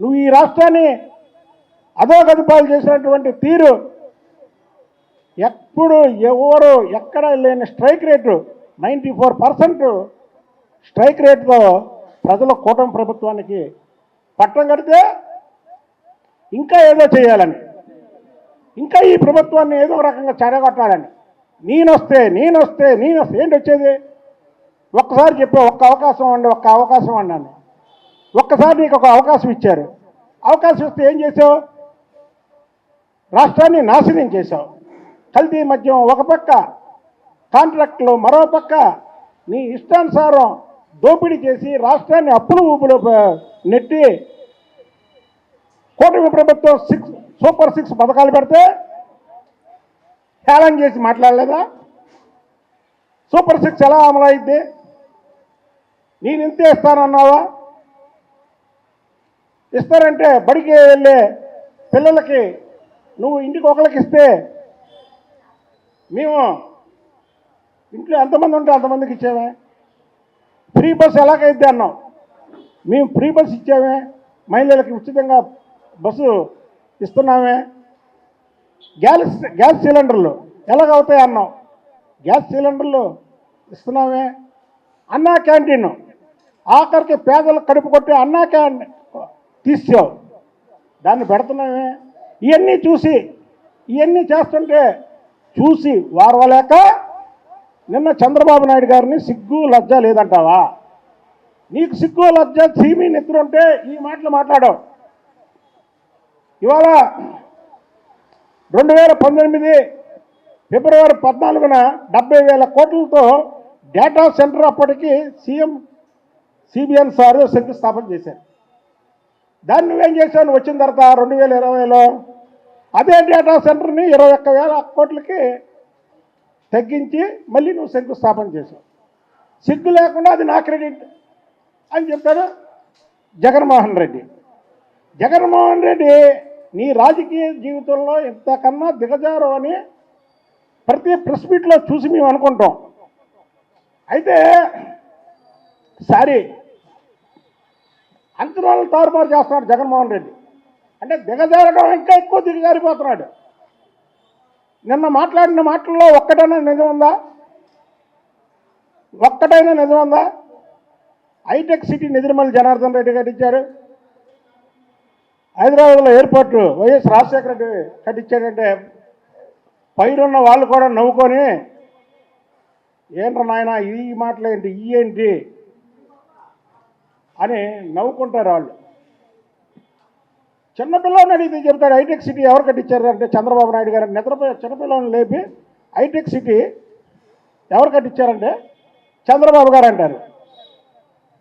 నువ్వు ఈ రాష్ట్రాన్ని అధోగతిపాలు చేసినటువంటి తీరు ఎప్పుడు ఎవరు ఎక్కడ లేని strike rate ninety four percent strike రేటుతో ప్రజల కూటమి ప్రభుత్వానికి పట్టం కడితే ఇంకా ఏదో చేయాలని ఇంకా ఈ ప్రభుత్వాన్ని ఏదో ఒక రకంగా చెరగొట్టాలని. నేనొస్తే నేనొస్తే నేనొస్తే ఏంటి వచ్చేది? ఒక్కసారి చెప్పే ఒక్క అవకాశం అండి ఒక్క అవకాశం అన్నాను ఒక్కసారి నీకు ఒక అవకాశం ఇచ్చారు. అవకాశం ఇస్తే ఏం చేసావు? రాష్ట్రాన్ని నాశనం చేశావు. కల్తీ మద్యం ఒక పక్క కాంట్రాక్టులు మరో పక్క నీ ఇష్టానుసారం దోపిడీ చేసి రాష్ట్రాన్ని అప్పులు ఊపులు నెట్టి కూటమి ప్రభుత్వం సిక్స్ సూపర్ సిక్స్ పథకాలు పెడితే హేళన చేసి మాట్లాడలేదా? సూపర్ సిక్స్ ఎలా అమలు అయింది నేను ఇంతే ఇస్తానన్నావా? ఇస్తారంటే బడికి వెళ్ళే పిల్లలకి నువ్వు ఇంటికి ఒకరికి ఇస్తే మేము ఇంట్లో ఎంతమంది ఉంటే అంతమందికి ఇచ్చామే ఫ్రీ బస్ ఎలాగైద్ది అన్నాం. మేము ఫ్రీ బస్ ఇచ్చామే మహిళలకి ఉచితంగా బస్సు ఇస్తున్నామే గ్యాస్ గ్యాస్ సిలిండర్లు ఎలాగవుతాయి అన్నాం. గ్యాస్ సిలిండర్లు ఇస్తున్నామే అన్నా క్యాంటీన్. ఆఖరికి పేదలు కడుపు కొట్టి అన్నా క్యాంటీన్ తీసావు దాన్ని పెడుతున్నామే. ఇవన్నీ చూసి ఇవన్నీ చేస్తుంటే చూసి వారవలేక నిన్న చంద్రబాబు నాయుడు గారిని సిగ్గు లజ్జ లేదంటావా? నీకు సిగ్గు లజ్జ సీమి నెత్తురుంటే ఈ మాటలు మాట్లాడవు. ఇవాళ రెండు వేల పంతొమ్మిది ఫిబ్రవరి పద్నాలుగున డెబ్బై వేల కోట్లతో డేటా సెంటర్ అప్పటికి సీఎం సిబిఎన్ సారు శంకుస్థాపన చేశారు. దాన్ని నువ్వేం చేసావు వచ్చిన తర్వాత రెండు వేల ఇరవైలో అదే డేటా సెంటర్ని ఇరవై ఒక్క వేల కోట్లకి తగ్గించి మళ్ళీ నువ్వు శంకుస్థాపన చేసావు సిగ్గు లేకుండా అది నా క్రెడిట్ అని చెప్పాడు జగన్మోహన్ రెడ్డి. జగన్మోహన్ రెడ్డి నీ రాజకీయ జీవితంలో ఇంతకన్నా దిగజారు అని ప్రతి ప్రెస్ మీట్లో చూసి మేము అనుకుంటాం. అయితే సారీ అంచనాలను తారుమారు చేస్తున్నాడు జగన్మోహన్ రెడ్డి. అంటే దిగజారడం ఇంకా ఎక్కువ దిగజారిపోతున్నాడు. నిన్న మాట్లాడిన మాటల్లో ఒక్కటైనా నిజం ఉందా? ఒక్కటైనా నిజం ఉందా? హైటెక్ సిటీ నిద్రమల్లి జనార్దన్ రెడ్డి కట్టించారు హైదరాబాద్లో ఎయిర్పోర్ట్ వైఎస్ రాజశేఖర రెడ్డి కట్టించాడంటే పైరున్న వాళ్ళు కూడా నవ్వుకొని ఏంట్రా నాయన ఈ మాటలు ఏంటి ఈ ఏంటి? అని నవ్వుకుంటారు వాళ్ళు చిన్నపిల్లని అడిగితే చెప్తాడు హైటెక్ సిటీ ఎవరు కట్టించారు? అంటే చంద్రబాబు నాయుడు గారు. నిద్రపోయే చిన్నపిల్లని లేపి హైటెక్ సిటీ ఎవరు కట్టించారంటే చంద్రబాబు గారు అంటారు.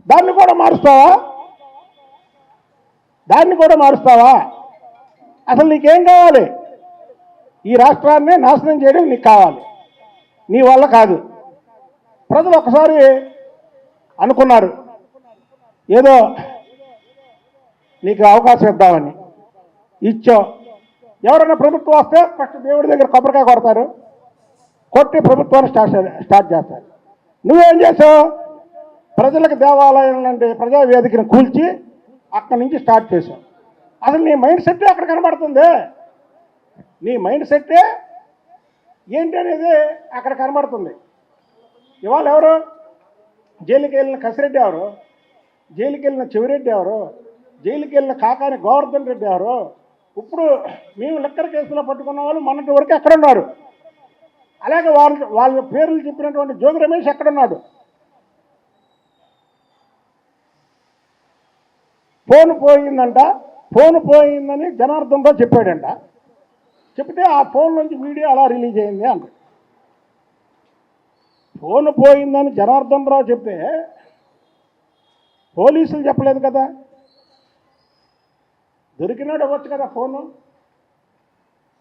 దాన్ని కూడా మారుస్తావా? దాన్ని కూడా మారుస్తావా? అసలు నీకేం కావాలి? ఈ రాష్ట్రాన్ని నాశనం చేయడం నీకు కావాలి. నీ వల్ల కాదు. ప్రజలు ఒకసారి అనుకున్నారు ఏదో నీకు అవకాశం ఇద్దామని. ఇచ్చో. ఎవరైనా ప్రభుత్వం వస్తే ఫస్ట్ దేవుడి దగ్గర కొబ్బరికాయ కొడతారు. కొట్టి ప్రభుత్వాన్ని స్టార్ట్ స్టార్ట్ చేస్తారు. నువ్వేం చేసావు? ప్రజలకు దేవాలయం లాంటి ప్రజా వేదికను కూల్చి అక్కడి నుంచి స్టార్ట్ చేశావు అసలు నీ మైండ్ సెట్టే అక్కడ కనబడుతుంది. నీ మైండ్ సెట్టే ఏంటి అనేది అక్కడ కనబడుతుంది. ఇవాళ ఎవరు? జైలుకి వెళ్ళిన కసిరెడ్డి ఎవరు? జైలుకి వెళ్ళిన చెవిరెడ్డి ఎవరు? జైలుకి వెళ్ళిన కాకాని గోవర్ధన్ రెడ్డి ఎవరు? ఇప్పుడు మేము లెక్కర కేసులో పట్టుకున్న వాళ్ళు మొన్నటి వరకు ఎక్కడున్నారు? అలాగే వాళ్ళ వాళ్ళ పేర్లు చెప్పినటువంటి జోగి రమేష్ ఎక్కడున్నాడు? ఫోన్ పోయిందంట ఫోన్ పోయిందని జనార్దన్ రావు చెప్పాడంట. చెప్తే ఆ ఫోన్ నుంచి వీడియో అలా రిలీజ్ అయింది అంట. ఫోన్ పోయిందని జనార్దన్ రావు చెప్తే పోలీసులు చెప్పలేదు కదా? దొరికినాడు అవ్వచ్చు కదా ఫోను?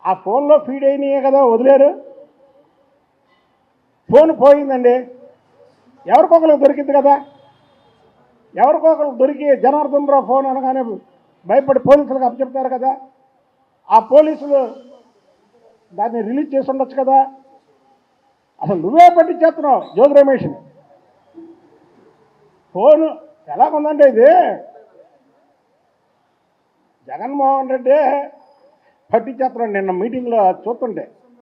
ఆ ఫోన్లో ఫీడ్ అయినాయే కదా వదిలేరు? ఫోన్ పోయిందండి. ఎవరికొకరికి దొరికింది కదా? ఎవరికొకరికి దొరికి జనార్దన్ రావు ఫోన్ అనగానే భయపడి పోలీసులకు అప్పచెప్తారు కదా? ఆ పోలీసులు దాన్ని రిలీజ్ చేసి ఉండొచ్చు కదా? అసలు నువ్వే పట్టించేస్తున్నావు జ్యోతి రమేష్ని. ఫోను ఎలాగుందంటే ఇది? జగన్మోహన్ రెడ్డి పట్టించేస్తున్నాడు నిన్న మీటింగ్లో చూస్తుంటే.